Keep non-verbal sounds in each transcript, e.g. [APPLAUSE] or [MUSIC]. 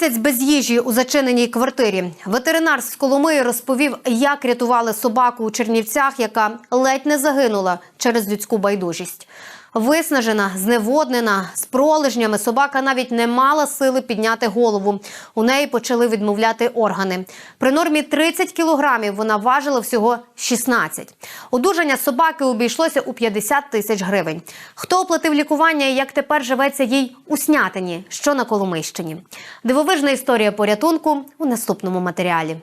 Місяць без їжі у зачиненій квартирі. Ветеринар з Коломиї розповів, як рятували собаку у Чернівцях, яка ледь не загинула через людську байдужість. Виснажена, зневоднена, з пролежнями собака навіть не мала сили підняти голову. У неї почали відмовляти органи. При нормі 30 кілограмів вона важила всього 16. Одужання собаки обійшлося у 50 тисяч гривень. Хто оплатив лікування і як тепер живеться їй у Снятині, що на Коломийщині? Дивовижна історія порятунку у наступному матеріалі.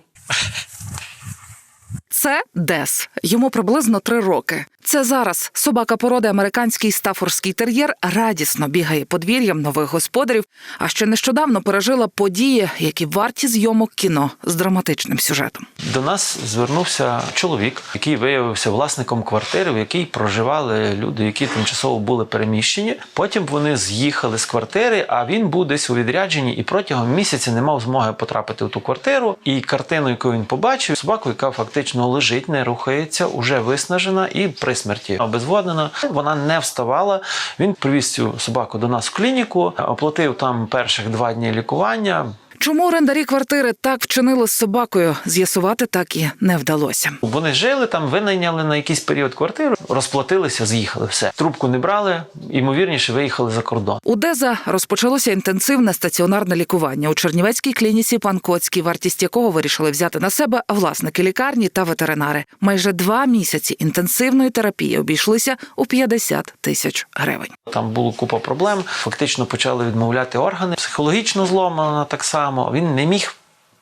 Це Дес. Йому приблизно три роки. Це зараз собака породи американський стафорський тер'єр радісно бігає подвір'ям нових господарів, а ще нещодавно пережила події, які варті зйомок кіно з драматичним сюжетом. До нас звернувся чоловік, який виявився власником квартири, в якій проживали люди, які тимчасово були переміщені. Потім вони з'їхали з квартири, а він був десь у відрядженні і протягом місяця не мав змоги потрапити в ту квартиру. І картину, яку він побачив, собаку, яка фактично лежить, не рухається, уже виснажена і при смерті обезводнена. Вона не вставала. Він привіз цю собаку до нас в клініку, оплатив там перших два дні лікування. Чому орендарі квартири так вчинили з собакою, з'ясувати так і не вдалося. Вони жили там, винайняли на якийсь період квартиру, розплатилися, з'їхали. Все трубку не брали, ймовірніше, виїхали за кордон. У Деза розпочалося інтенсивне стаціонарне лікування у Чернівецькій клініці Пан Коцький, вартість якого вирішили взяти на себе власники лікарні та ветеринари. Майже два місяці інтенсивної терапії обійшлися у 50 тисяч гривень. Там було купа проблем. Фактично почали відмовляти органи. Психологічно зломана так само. Він не міг.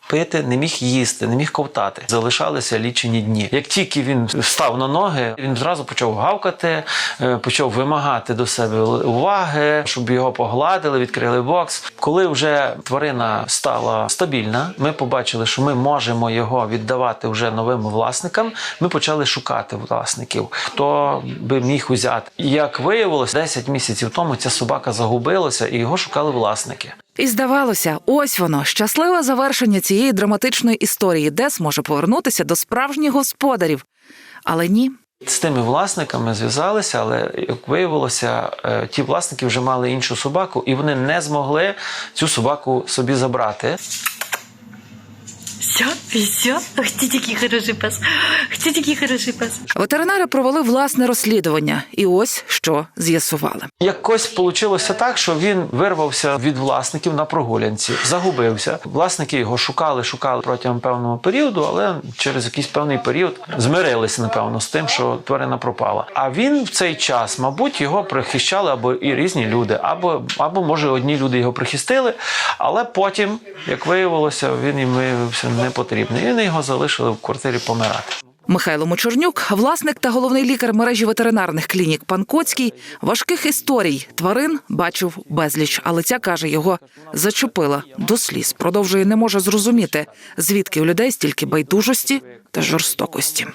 Пити, не міг їсти, не міг ковтати. Залишалися лічені дні. Як тільки він встав на ноги, він зразу почав гавкати, е, почав вимагати до себе уваги, щоб його погладили, відкрили бокс. Коли вже тварина стала стабільна, ми побачили, що ми можемо його віддавати вже новим власникам. Ми почали шукати власників, хто би міг узяти. Як виявилось, 10 місяців тому ця собака загубилася, і його шукали власники. І здавалося, ось воно щасливе завершення цієї драматичної історії, де зможе повернутися до справжніх господарів. Але ні. З тими власниками зв'язалися, але як виявилося, е, ті власники вже мали іншу собаку, і вони не змогли цю собаку собі забрати. Все, все. Ах ты такий хороший пес. Ах такий хороший пес. Ветеринари провели власне розслідування, і ось що з'ясували. Якось вийшло так, що він вирвався від власників на прогулянці, загубився. Власники його шукали, шукали протягом певного періоду, але через якийсь певний період змирилися, напевно, з тим, що тварина пропала. А він в цей час, мабуть, його прихищали або і різні люди, або, або може одні люди його прихистили, але потім, як виявилося, він їм виявився не потрібний. І вони його залишили в квартирі помирати. Михайло Мочернюк, власник та головний лікар мережі ветеринарних клінік Пан Коцький, важких історій тварин бачив безліч, але ця каже, його зачепила до сліз. Продовжує не може зрозуміти, звідки у людей стільки байдужості та жорстокості.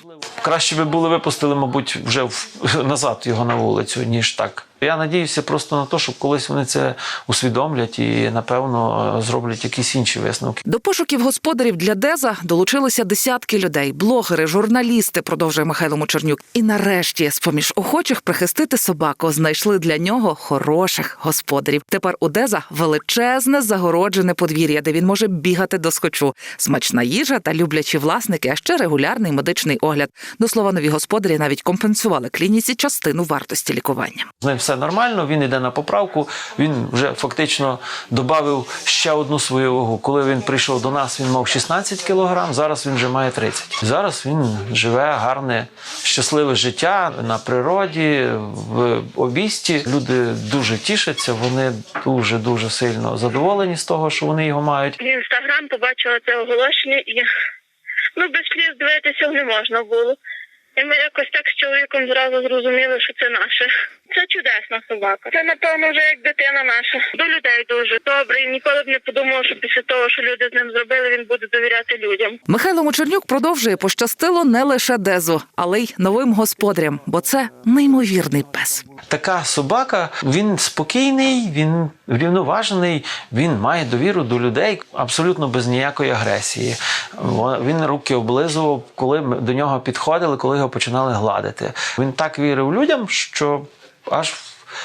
Краще би були випустили, мабуть, вже [LAUGHS] назад його на вулицю, ніж так. Я надіюся просто на те, що колись вони це усвідомлять і, напевно, зроблять якісь інші висновки. До пошуків господарів для Деза долучилися десятки людей, блогери, журналісти, продовжує Михайло Мочернюк. І нарешті, з поміж охочих прихистити собаку, знайшли для нього хороших господарів. Тепер у Деза величезне загороджене подвір'я, де він може бігати до скочу. Смачна їжа та люблячі власники, а ще регулярний медичний огляд. До слова, нові господарі навіть компенсували клініці частину вартості лікування. Все нормально, він йде на поправку. Він вже фактично додав ще одну свою вагу. Коли він прийшов до нас, він мав 16 кілограм, зараз він вже має 30. Зараз він живе гарне, щасливе життя на природі, в обісті. Люди дуже тішаться, вони дуже дуже сильно задоволені з того, що вони його мають. Інстаграм побачила це оголошення і ну без сліз дивитися не можна було. І ми якось так з чоловіком зразу зрозуміли, що це наше. Це чудесна собака. Це напевно вже як дитина наша. До людей дуже добре. Ніколи б не подумав, що після того, що люди з ним зробили, він буде довіряти людям. Михайло Мочернюк продовжує пощастило не лише Дезу, але й новим господарям, бо це неймовірний пес. Така собака, він спокійний, він врівноважений, він має довіру до людей абсолютно без ніякої агресії. Він руки облизував, коли ми до нього підходили, коли його починали гладити. Він так вірив людям, що аж,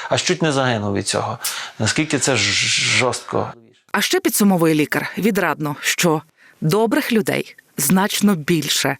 аж чуть не загинув від цього. Наскільки це жорстко. А ще підсумовує лікар відрадно, що добрих людей значно більше,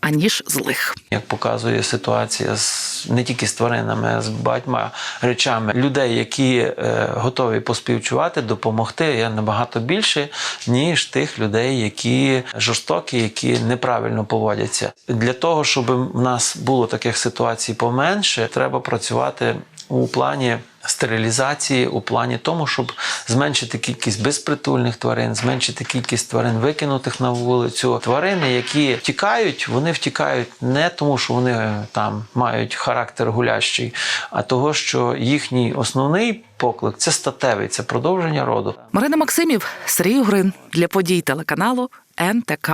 аніж злих. Як показує ситуація з не тільки з тваринами, а з багатьма речами людей, які е, готові поспівчувати, допомогти, є набагато більше, ніж тих людей, які жорстокі, які неправильно поводяться. Для того, щоб в нас було таких ситуацій поменше, треба працювати у плані. Стерилізації у плані тому, щоб зменшити кількість безпритульних тварин, зменшити кількість тварин, викинутих на вулицю. Тварини, які втікають, вони втікають не тому, що вони е, там мають характер гулящий, а того, що їхній основний поклик це статевий, це продовження роду. Марина Максимів, Сергій Угрин для подій телеканалу НТК.